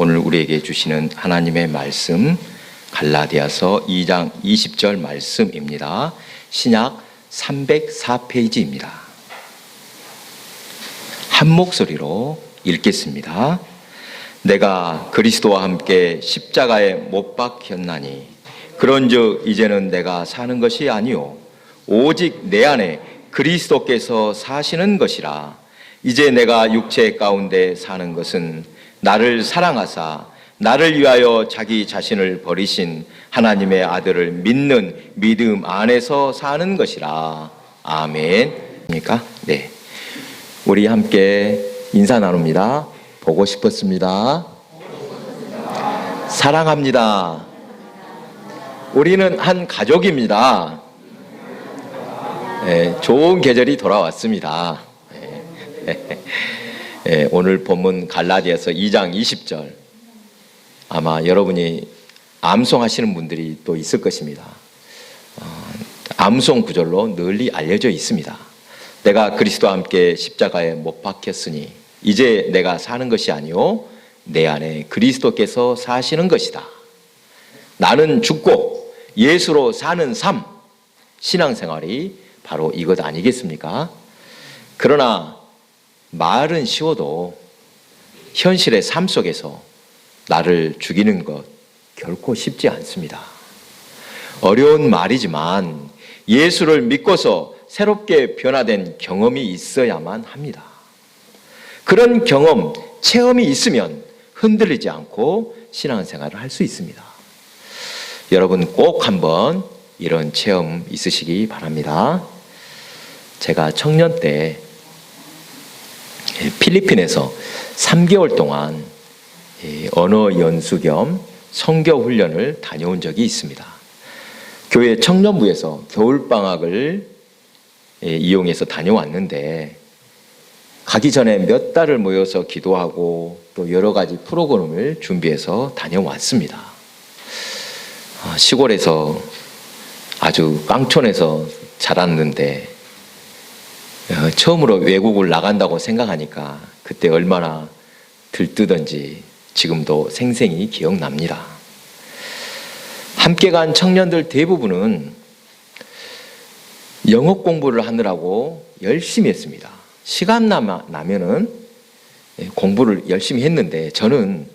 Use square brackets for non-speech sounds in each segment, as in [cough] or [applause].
오늘 우리에게 주시는 하나님의 말씀 갈라디아서 2장 20절 말씀입니다. 신약 304페이지입니다. 한 목소리로 읽겠습니다. 내가 그리스도와 함께 십자가에 못 박혔나니 그런즉 이제는 내가 사는 것이 아니요 오직 내 안에 그리스도께서 사시는 것이라 이제 내가 육체 가운데 사는 것은 나를 사랑하사 나를 위하여 자기 자신을 버리신 하나님의 아들을 믿는 믿음 안에서 사는 것이라 아멘 입니까? 네. 우리 함께 인사 나눕니다. 보고 싶었습니다. 사랑합니다. 우리는 한 가족입니다. 네, 좋은 계절이 돌아왔습니다. 네. [laughs] 네, 오늘 본문 갈라디아서 2장 20절 아마 여러분이 암송하시는 분들이 또 있을 것입니다. 어, 암송 구절로 널리 알려져 있습니다. 내가 그리스도와 함께 십자가에 못 박혔으니 이제 내가 사는 것이 아니요 내 안에 그리스도께서 사시는 것이다. 나는 죽고 예수로 사는 삶 신앙생활이 바로 이것 아니겠습니까? 그러나 말은 쉬워도 현실의 삶 속에서 나를 죽이는 것 결코 쉽지 않습니다. 어려운 말이지만 예수를 믿고서 새롭게 변화된 경험이 있어야만 합니다. 그런 경험, 체험이 있으면 흔들리지 않고 신앙생활을 할 수 있습니다. 여러분 꼭 한번 이런 체험 있으시기 바랍니다. 제가 청년 때 필리핀에서 3개월 동안 언어 연수 겸 성교 훈련을 다녀온 적이 있습니다. 교회 청년부에서 겨울 방학을 이용해서 다녀왔는데 가기 전에 몇 달을 모여서 기도하고 또 여러 가지 프로그램을 준비해서 다녀왔습니다. 아, 시골에서 아주 깡촌에서 자랐는데 어, 처음으로 외국을 나간다고 생각하니까 그때 얼마나 들뜨던지 지금도 생생히 기억납니다. 함께 간 청년들 대부분은 영어 공부를 하느라고 열심히 했습니다. 시간 나면은 공부를 열심히 했는데 저는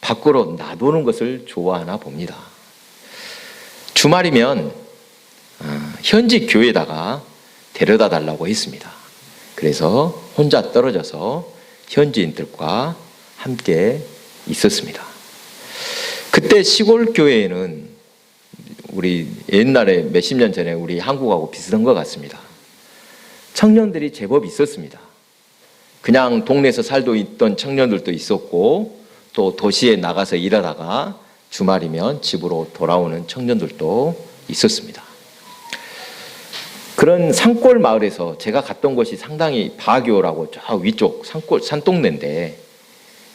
밖으로 나도는 것을 좋아하나 봅니다. 주말이면 아, 현지 교회에다가 데려다 달라고 했습니다. 그래서 혼자 떨어져서 현지인들과 함께 있었습니다. 그때 시골 교회에는 우리 옛날에 몇십 년 전에 우리 한국하고 비슷한 것 같습니다. 청년들이 제법 있었습니다. 그냥 동네에서 살도 있던 청년들도 있었고 또 도시에 나가서 일하다가 주말이면 집으로 돌아오는 청년들도 있었습니다. 그런 산골 마을에서 제가 갔던 곳이 상당히 바교라고 저 위쪽 산골 산동네인데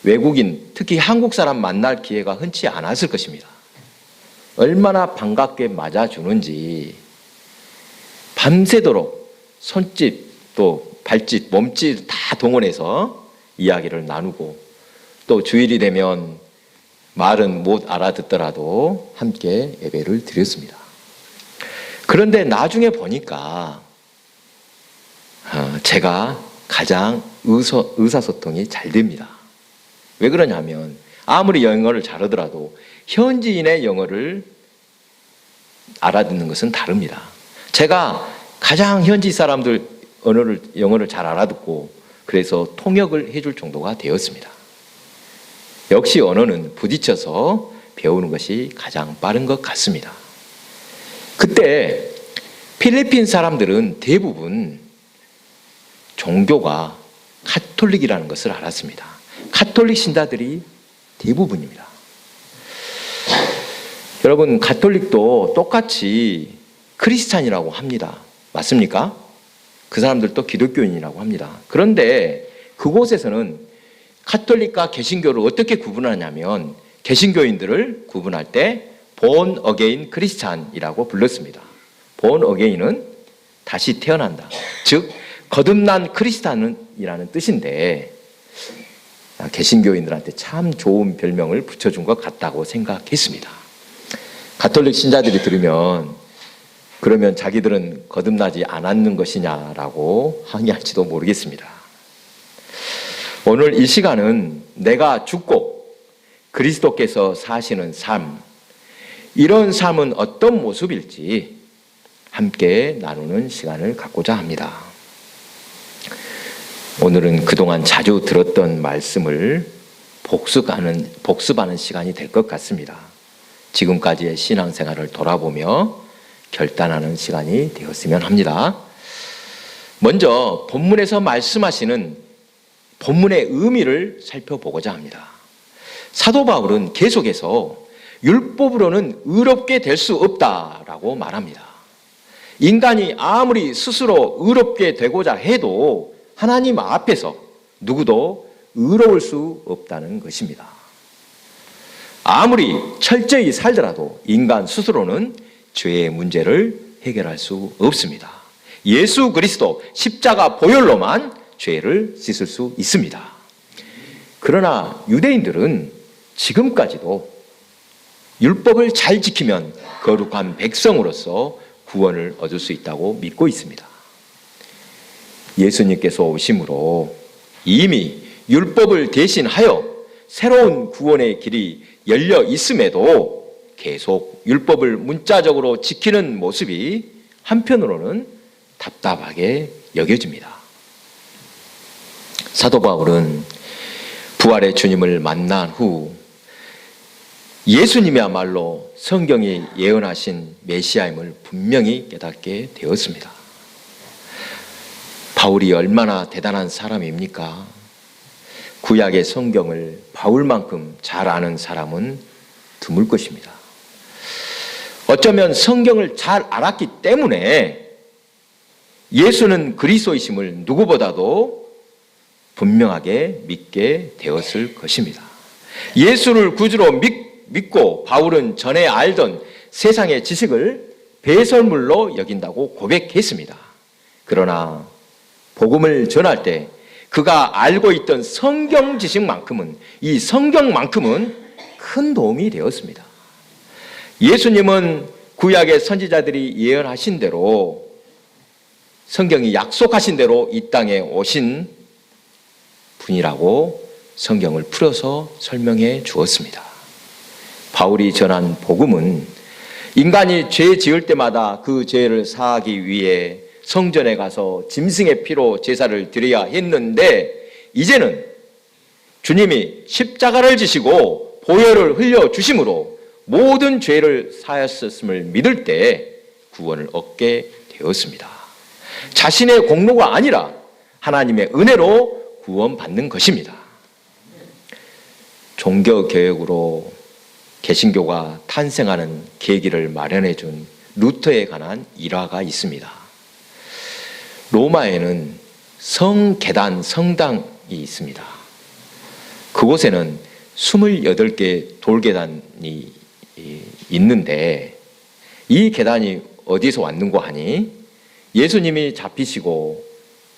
외국인 특히 한국 사람 만날 기회가 흔치 않았을 것입니다. 얼마나 반갑게 맞아주는지 밤새도록 손짓 또 발짓 몸짓 다 동원해서 이야기를 나누고 또 주일이 되면 말은 못 알아듣더라도 함께 예배를 드렸습니다. 그런데 나중에 보니까 어, 제가 가장 의사, 의사소통이 잘 됩니다. 왜 그러냐면 아무리 영어를 잘하더라도 현지인의 영어를 알아듣는 것은 다릅니다. 제가 가장 현지 사람들 언어를 영어를 잘 알아듣고 그래서 통역을 해줄 정도가 되었습니다. 역시 언어는 부딪혀서 배우는 것이 가장 빠른 것 같습니다. 그때 필리핀 사람들은 대부분 종교가 카톨릭이라는 것을 알았습니다. 카톨릭 신자들이 대부분입니다. 여러분, 가톨릭도 똑같이 크리스찬이라고 합니다. 맞습니까? 그 사람들도 기독교인이라고 합니다. 그런데 그곳에서는 카톨릭과 개신교를 어떻게 구분하냐면 개신교인들을 구분할 때 본 어게인 크리스찬이라고 불렀습니다. 본 어게인은 다시 태어난다. 즉 거듭난 크리스찬이라는 뜻인데 아, 개신교인들한테 참 좋은 별명을 붙여준 것 같다고 생각했습니다. 가톨릭 신자들이 들으면 그러면 자기들은 거듭나지 않았는 것이냐라고 항의할지도 모르겠습니다. 오늘 이 시간은 내가 죽고 그리스도께서 사시는 삶, 이런 삶은 어떤 모습일지 함께 나누는 시간을 갖고자 합니다. 오늘은 그동안 자주 들었던 말씀을 복습하는, 복습하는 시간이 될 것 같습니다. 지금까지의 신앙생활을 돌아보며 결단하는 시간이 되었으면 합니다. 먼저 본문에서 말씀하시는 본문의 의미를 살펴보고자 합니다. 사도 바울은 계속해서 율법으로는 의롭게 될 수 없다라고 말합니다. 인간이 아무리 스스로 의롭게 되고자 해도 하나님 앞에서 누구도 의로울 수 없다는 것입니다. 아무리 철저히 살더라도 인간 스스로는 죄의 문제를 해결할 수 없습니다. 예수 그리스도 십자가 보혈로만 죄를 씻을 수 있습니다. 그러나 유대인들은 지금까지도 율법을 잘 지키면 거룩한 백성으로서 구원을 얻을 수 있다고 믿고 있습니다. 예수님께서 오심으로 이미 율법을 대신하여 새로운 구원의 길이 열려 있음에도 계속 율법을 문자적으로 지키는 모습이 한편으로는 답답하게 여겨집니다. 사도 바울은 부활의 주님을 만난 후 예수님이야말로 성경이 예언하신 메시아임을 분명히 깨닫게 되었습니다. 바울이 얼마나 대단한 사람입니까? 구약의 성경을 바울만큼 잘 아는 사람은 드물 것입니다. 어쩌면 성경을 잘 알았기 때문에 예수는 그리스도이심을 누구보다도 분명하게 믿게 되었을 것입니다. 예수를 구주로 믿, 믿고 바울은 전에 알던 세상의 지식을 배설물로 여긴다고 고백했습니다. 그러나 복음을 전할 때 그가 알고 있던 성경 지식만큼은 이 성경만큼은 큰 도움이 되었습니다. 예수님은 구약의 선지자들이 예언하신 대로 성경이 약속하신 대로 이 땅에 오신 분이라고 성경을 풀어서 설명해 주었습니다. 바울이 전한 복음은 인간이 죄 지을 때마다 그 죄를 사하기 위해 성전에 가서 짐승의 피로 제사를 드려야 했는데 이제는 주님이 십자가를 지시고 보혈을 흘려 주심으로 모든 죄를 사하셨음을 믿을 때 구원을 얻게 되었습니다. 자신의 공로가 아니라 하나님의 은혜로 구원받는 것입니다. 종교 개혁으로 개신교가 탄생하는 계기를 마련해 준 루터에 관한 일화가 있습니다. 로마에는 성계단 성당이 있습니다. 그곳에는 28개 돌계단이 있는데 이 계단이 어디서 왔는고 하니 예수님이 잡히시고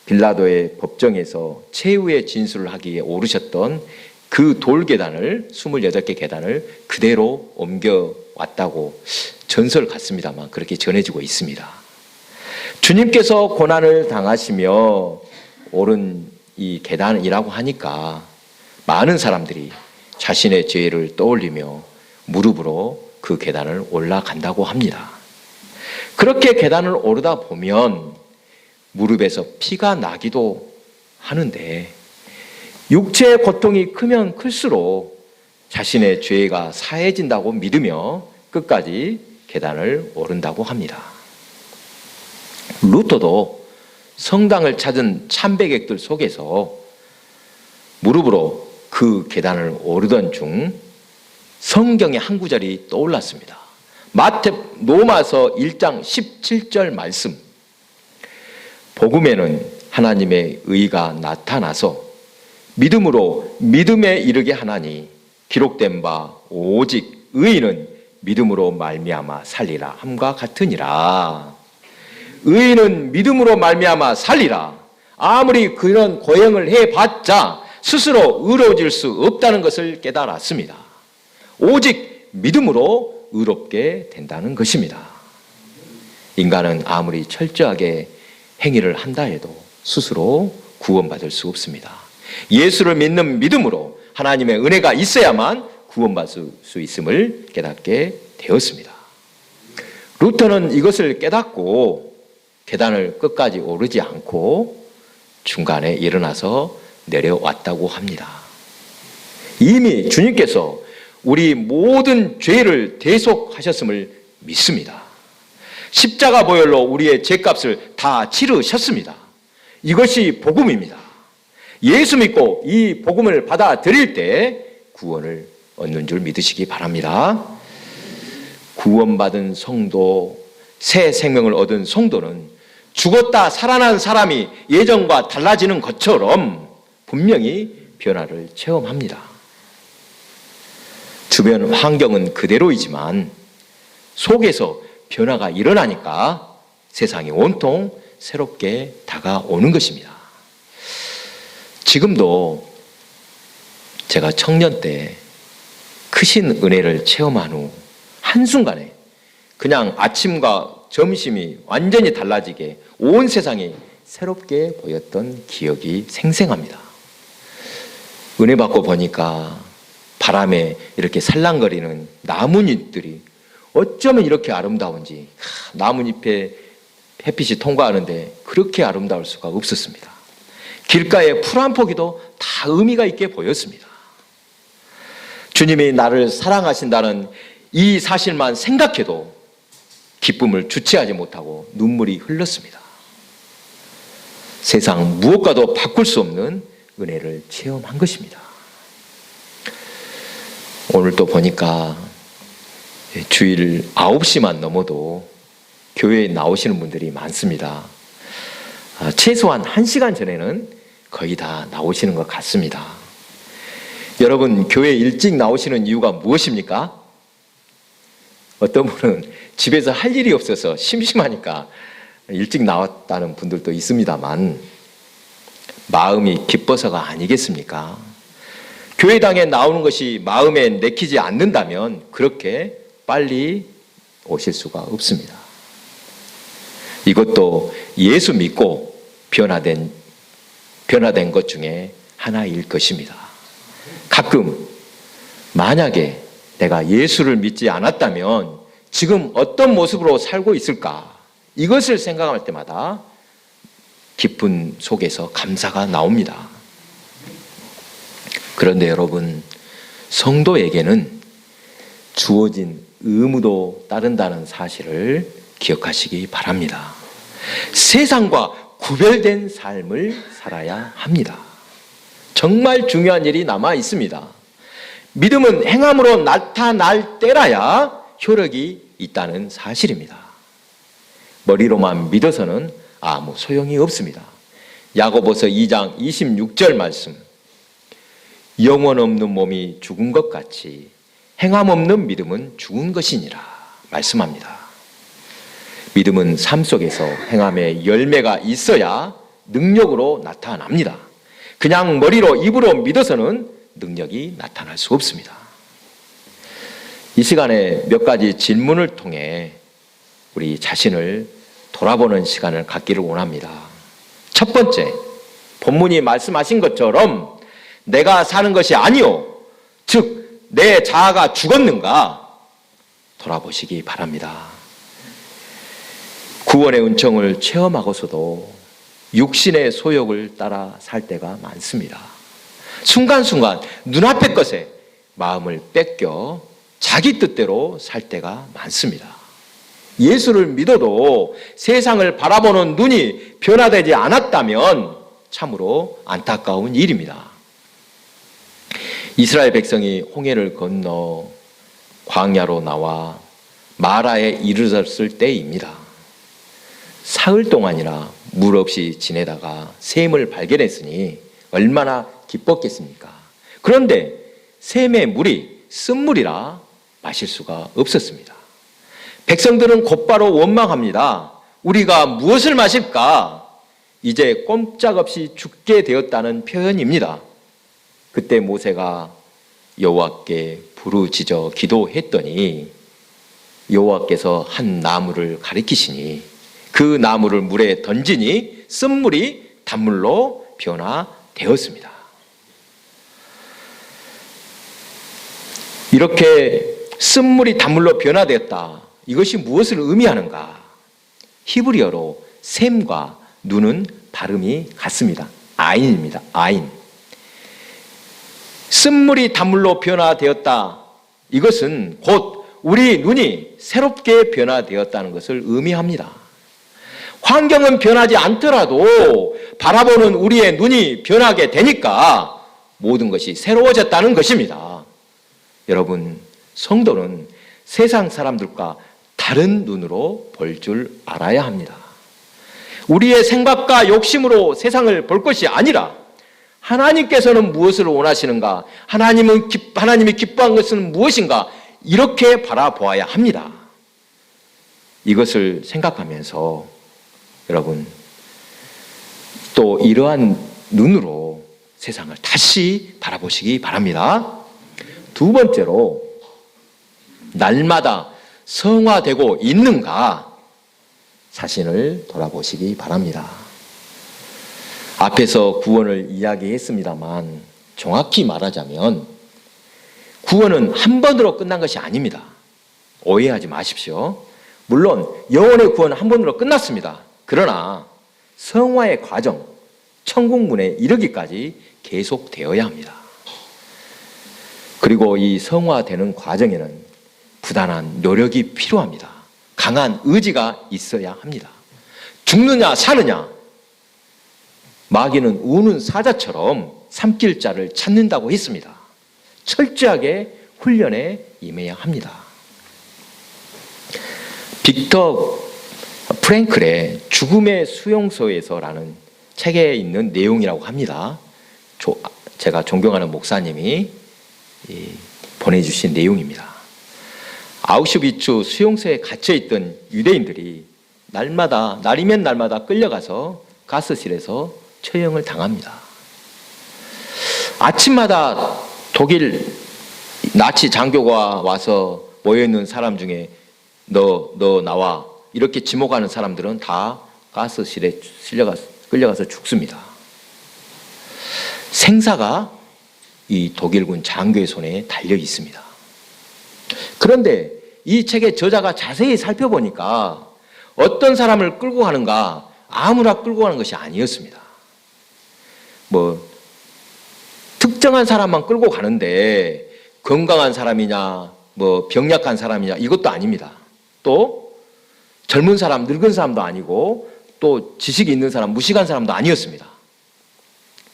빌라도의 법정에서 최후의 진술을 하기에 오르셨던 그 돌 계단을 28개 계단을 그대로 옮겨 왔다고 전설 같습니다만 그렇게 전해지고 있습니다. 주님께서 고난을 당하시며 오른 이 계단이라고 하니까 많은 사람들이 자신의 죄를 떠올리며 무릎으로 그 계단을 올라간다고 합니다. 그렇게 계단을 오르다 보면 무릎에서 피가 나기도 하는데 육체의 고통이 크면 클수록 자신의 죄가 사해진다고 믿으며 끝까지 계단을 오른다고 합니다. 루터도 성당을 찾은 참배객들 속에서 무릎으로 그 계단을 오르던 중 성경의 한 구절이 떠올랐습니다. 마태 로마서 1장 17절 말씀. 복음에는 하나님의 의가 나타나서 믿음으로 믿음에 이르게 하나니 기록된 바 오직 의인은 믿음으로 말미암아 살리라 함과 같으니라. 의인은 믿음으로 말미암아 살리라. 아무리 그런 고행을 해봤자 스스로 의로워질 수 없다는 것을 깨달았습니다. 오직 믿음으로 의롭게 된다는 것입니다. 인간은 아무리 철저하게 행위를 한다 해도 스스로 구원받을 수 없습니다. 예수를 믿는 믿음으로 하나님의 은혜가 있어야만 구원받을 수 있음을 깨닫게 되었습니다. 루터는 이것을 깨닫고 계단을 끝까지 오르지 않고 중간에 일어나서 내려왔다고 합니다. 이미 주님께서 우리 모든 죄를 대속하셨음을 믿습니다. 십자가 보혈로 우리의 죄값을 다 치르셨습니다. 이것이 복음입니다. 예수 믿고 이 복음을 받아들일 때 구원을 얻는 줄 믿으시기 바랍니다. 구원받은 성도, 새 생명을 얻은 성도는 죽었다 살아난 사람이 예전과 달라지는 것처럼 분명히 변화를 체험합니다. 주변 환경은 그대로이지만 속에서 변화가 일어나니까 세상이 온통 새롭게 다가오는 것입니다. 지금도 제가 청년 때 크신 은혜를 체험한 후 한순간에 그냥 아침과 점심이 완전히 달라지게 온 세상이 새롭게 보였던 기억이 생생합니다. 은혜 받고 보니까 바람에 이렇게 살랑거리는 나뭇잎들이 어쩌면 이렇게 아름다운지 하, 나뭇잎에 햇빛이 통과하는데 그렇게 아름다울 수가 없었습니다. 길가에 풀한 포기도 다 의미가 있게 보였습니다. 주님이 나를 사랑하신다는 이 사실만 생각해도 기쁨을 주체하지 못하고 눈물이 흘렀습니다. 세상 무엇과도 바꿀 수 없는 은혜를 체험한 것입니다. 오늘 또 보니까 주일 9시만 넘어도 교회에 나오시는 분들이 많습니다. 아, 최소한 1시간 전에는 거의 다 나오시는 것 같습니다. 여러분, 교회 일찍 나오시는 이유가 무엇입니까? 어떤 분은 집에서 할 일이 없어서 심심하니까 일찍 나왔다는 분들도 있습니다만, 마음이 기뻐서가 아니겠습니까? 교회당에 나오는 것이 마음에 내키지 않는다면 그렇게 빨리 오실 수가 없습니다. 이것도 예수 믿고 변화된 변화된 것 중에 하나일 것입니다. 가끔 만약에 내가 예수를 믿지 않았다면 지금 어떤 모습으로 살고 있을까? 이것을 생각할 때마다 기쁜 속에서 감사가 나옵니다. 그런데 여러분, 성도에게는 주어진 의무도 따른다는 사실을 기억하시기 바랍니다. 세상과 구별된 삶을 살아야 합니다. 정말 중요한 일이 남아 있습니다. 믿음은 행함으로 나타날 때라야 효력이 있다는 사실입니다. 머리로만 믿어서는 아무 소용이 없습니다. 야고보서 2장 26절 말씀. 영원 없는 몸이 죽은 것 같이 행함 없는 믿음은 죽은 것이니라 말씀합니다. 믿음은 삶 속에서 행함의 열매가 있어야 능력으로 나타납니다. 그냥 머리로 입으로 믿어서는 능력이 나타날 수 없습니다. 이 시간에 몇 가지 질문을 통해 우리 자신을 돌아보는 시간을 갖기를 원합니다. 첫 번째, 본문이 말씀하신 것처럼 내가 사는 것이 아니요. 즉, 내 자아가 죽었는가? 돌아보시기 바랍니다. 구원의 은총을 체험하고서도 육신의 소욕을 따라 살 때가 많습니다. 순간순간 눈앞의 것에 마음을 뺏겨 자기 뜻대로 살 때가 많습니다. 예수를 믿어도 세상을 바라보는 눈이 변화되지 않았다면 참으로 안타까운 일입니다. 이스라엘 백성이 홍해를 건너 광야로 나와 마라에 이르렀을 때입니다. 사흘 동안이나 물 없이 지내다가 샘을 발견했으니 얼마나 기뻤겠습니까? 그런데 샘의 물이 쓴물이라 마실 수가 없었습니다. 백성들은 곧바로 원망합니다. 우리가 무엇을 마실까? 이제 꼼짝없이 죽게 되었다는 표현입니다. 그때 모세가 여호와께 부르짖어 기도했더니 여호와께서 한 나무를 가리키시니 그 나무를 물에 던지니 쓴물이 단물로 변화되었습니다. 이렇게 쓴물이 단물로 변화되었다. 이것이 무엇을 의미하는가? 히브리어로 샘과 눈은 발음이 같습니다. 아인입니다. 아인. 쓴물이 단물로 변화되었다. 이것은 곧 우리 눈이 새롭게 변화되었다는 것을 의미합니다. 환경은 변하지 않더라도 바라보는 우리의 눈이 변하게 되니까 모든 것이 새로워졌다는 것입니다. 여러분, 성도는 세상 사람들과 다른 눈으로 볼 줄 알아야 합니다. 우리의 생각과 욕심으로 세상을 볼 것이 아니라 하나님께서는 무엇을 원하시는가? 하나님은 기, 하나님이 기뻐한 것은 무엇인가? 이렇게 바라보아야 합니다. 이것을 생각하면서 여러분 또 이러한 눈으로 세상을 다시 바라보시기 바랍니다. 두 번째로 날마다 성화되고 있는가 자신을 돌아보시기 바랍니다. 앞에서 구원을 이야기했습니다만 정확히 말하자면 구원은 한 번으로 끝난 것이 아닙니다. 오해하지 마십시오. 물론 영혼의 구원은 한 번으로 끝났습니다. 그러나 성화의 과정, 천국문에 이르기까지 계속되어야 합니다. 그리고 이 성화되는 과정에는 부단한 노력이 필요합니다. 강한 의지가 있어야 합니다. 죽느냐 사느냐 마귀는 우는 사자처럼 삼킬 자를 찾는다고 했습니다. 철저하게 훈련에 임해야 합니다. 빅터 프랭클의 죽음의 수용소에서라는 책에 있는 내용이라고 합니다. 제가 존경하는 목사님이 보내주신 내용입니다. 아우슈비츠 수용소에 갇혀 있던 유대인들이 날마다 날이면 날마다 끌려가서 가스실에서 처형을 당합니다. 아침마다 독일 나치 장교가 와서 모여 있는 사람 중에 너 너 나와 이렇게 지목하는 사람들은 다 가스실에 실려가 끌려가서 죽습니다. 생사가 이 독일군 장교의 손에 달려 있습니다. 그런데 이 책의 저자가 자세히 살펴보니까 어떤 사람을 끌고 가는가 아무나 끌고 가는 것이 아니었습니다. 뭐 특정한 사람만 끌고 가는데 건강한 사람이냐 뭐 병약한 사람이냐 이것도 아닙니다. 또 젊은 사람, 늙은 사람도 아니고 또 지식이 있는 사람, 무식한 사람도 아니었습니다.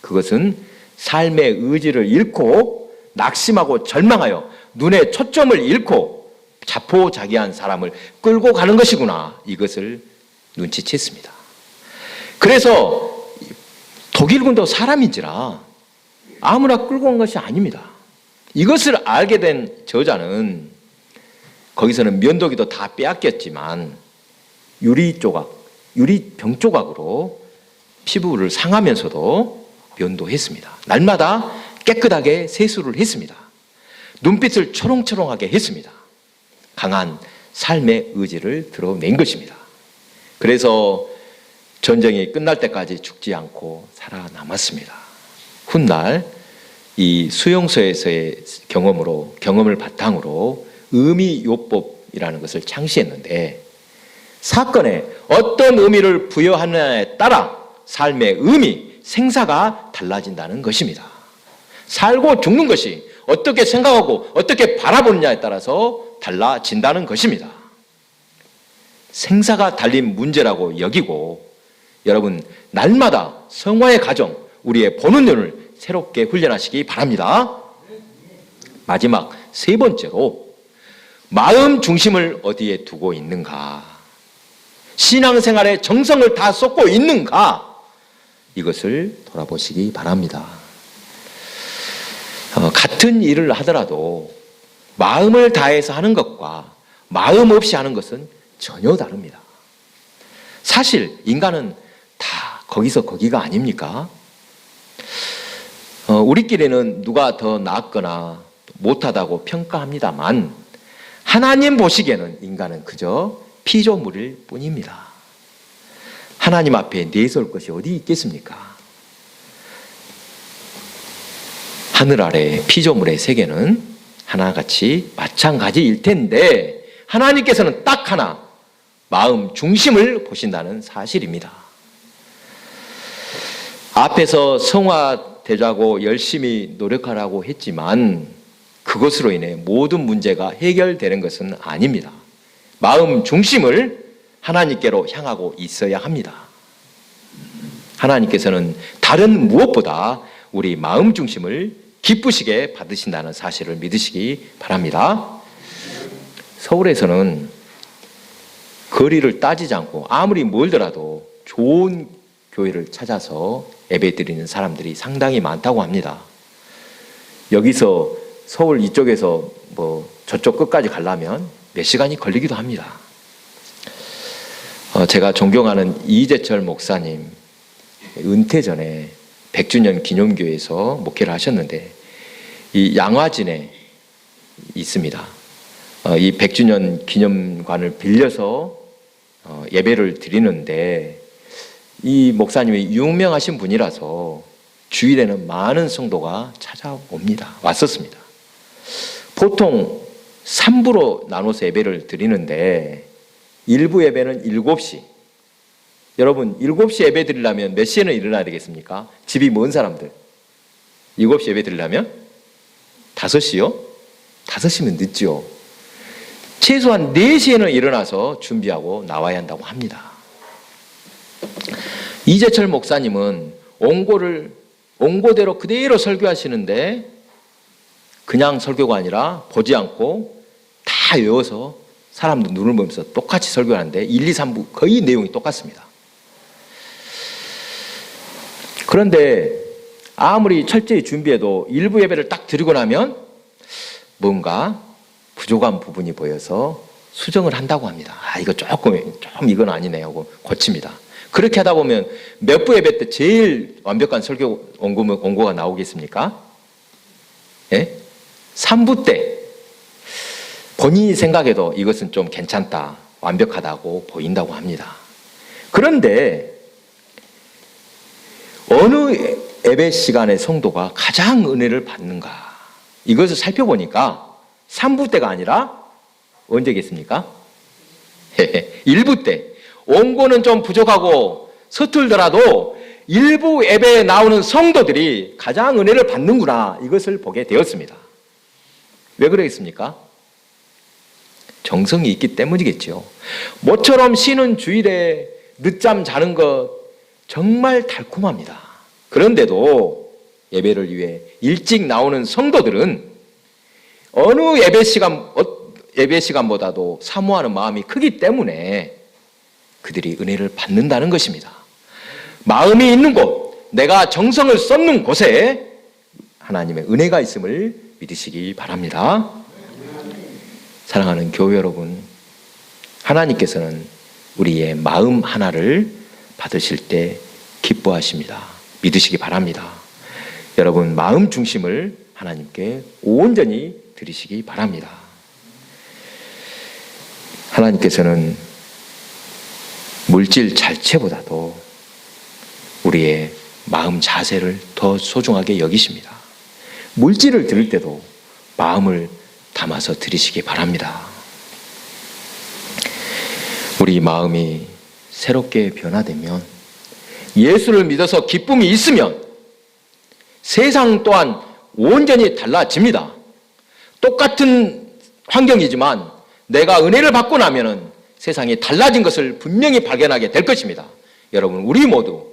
그것은 삶의 의지를 잃고 낙심하고 절망하여 눈의 초점을 잃고 자포자기한 사람을 끌고 가는 것이구나. 이것을 눈치챘습니다. 그래서 독일군도 사람인지라 아무나 끌고 온 것이 아닙니다. 이것을 알게 된 저자는 거기서는 면도기도 다 빼앗겼지만 유리 조각, 유리 병 조각으로 피부를 상하면서도 면도했습니다. 날마다 깨끗하게 세수를 했습니다. 눈빛을 초롱초롱하게 했습니다. 강한 삶의 의지를 드러낸 것입니다. 그래서 전쟁이 끝날 때까지 죽지 않고 살아남았습니다. 훗날 이 수용소에서의 경험으로 경험을 바탕으로 의미요법이라는 것을 창시했는데 사건에 어떤 의미를 부여하느냐에 따라 삶의 의미, 생사가 달라진다는 것입니다. 살고 죽는 것이 어떻게 생각하고 어떻게 바라보느냐에 따라서 달라진다는 것입니다. 생사가 달린 문제라고 여기고 여러분 날마다 성화의 가정 우리의 보는 눈을 새롭게 훈련하시기 바랍니다. 마지막 세 번째로 마음 중심을 어디에 두고 있는가? 신앙생활에 정성을 다 쏟고 있는가? 이것을 돌아보시기 바랍니다. 어, 같은 일을 하더라도 마음을 다해서 하는 것과 마음 없이 하는 것은 전혀 다릅니다. 사실 인간은 다 거기서 거기가 아닙니까? 어, 우리끼리는 누가 더 낫거나 못하다고 평가합니다만 하나님 보시기에는 인간은 그저 피조물일 뿐입니다. 하나님 앞에 내세울 것이 어디 있겠습니까? 하늘 아래 피조물의 세계는 하나같이 마찬가지일 텐데 하나님께서는 딱 하나 마음 중심을 보신다는 사실입니다. 앞에서 성화되자고 열심히 노력하라고 했지만 그것으로 인해 모든 문제가 해결되는 것은 아닙니다. 마음 중심을 하나님께로 향하고 있어야 합니다. 하나님께서는 다른 무엇보다 우리 마음 중심을 기쁘시게 받으신다는 사실을 믿으시기 바랍니다. 서울에서는 거리를 따지지 않고 아무리 멀더라도 좋은 교회를 찾아서 예배 드리는 사람들이 상당히 많다고 합니다. 여기서 서울 이쪽에서 뭐 저쪽 끝까지 가려면 몇 시간이 걸리기도 합니다. 어, 제가 존경하는 이재철 목사님 은퇴 전에 100주년 기념교회에서 목회를 하셨는데 이 양화진에 있습니다. 어, 이 100주년 기념관을 빌려서 어, 예배를 드리는데 이 목사님이 유명하신 분이라서 주일에는 많은 성도가 찾아옵니다. 왔었습니다. 보통 3부로 나눠서 예배를 드리는데 일부 예배는 7시. 여러분, 7시 예배 드리려면 몇 시에는 일어나야 되겠습니까? 집이 먼 사람들. 7시 예배 드리려면 5시요? 5시면 늦죠. 최소한 4시에는 일어나서 준비하고 나와야 한다고 합니다. 이재철 목사님은 온고를 온고대로 그대로 설교하시는데 그냥 설교가 아니라 보지 않고 다 외워서 사람들 눈을 보면서 똑같이 설교하는데 1, 2, 3부 거의 내용이 똑같습니다. 그런데 아무리 철저히 준비해도 일부 예배를 딱 드리고 나면 뭔가 부족한 부분이 보여서 수정을 한다고 합니다. 아, 이거 조금, 좀 이건 아니네 하고 고칩니다. 그렇게 하다 보면 몇 부 예배 때 제일 완벽한 설교 원고, 원고가 나오겠습니까? 예? 3부 때 본인이 생각해도 이것은 좀 괜찮다, 완벽하다고 보인다고 합니다. 그런데 어느 예배 시간의 성도가 가장 은혜를 받는가? 이것을 살펴보니까 3부 때가 아니라 언제겠습니까? 1부 [laughs] 때. 원고는 좀 부족하고 서툴더라도 일부 예배에 나오는 성도들이 가장 은혜를 받는구나. 이것을 보게 되었습니다. 왜 그러겠습니까? 정성이 있기 때문이겠죠. 모처럼 쉬는 주일에 늦잠 자는 것 정말 달콤합니다. 그런데도 예배를 위해 일찍 나오는 성도들은 어느 예배 시간 어, 예배 시간보다도 사모하는 마음이 크기 때문에 그들이 은혜를 받는다는 것입니다. 마음이 있는 곳, 내가 정성을 쏟는 곳에 하나님의 은혜가 있음을 믿으시기 바랍니다. 사랑하는 교회 여러분, 하나님께서는 우리의 마음 하나를 받으실 때 기뻐하십니다. 믿으시기 바랍니다. 여러분, 마음 중심을 하나님께 온전히 드리시기 바랍니다. 하나님께서는 물질 자체보다도 우리의 마음 자세를 더 소중하게 여기십니다. 물질을 드릴 때도 마음을 담아서 드리시기 바랍니다. 우리 마음이 새롭게 변화되면 예수를 믿어서 기쁨이 있으면 세상 또한 온전히 달라집니다. 똑같은 환경이지만 내가 은혜를 받고 나면은 세상이 달라진 것을 분명히 발견하게 될 것입니다. 여러분, 우리 모두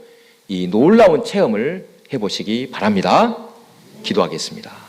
이 놀라운 체험을 해보시기 바랍니다. 기도하겠습니다.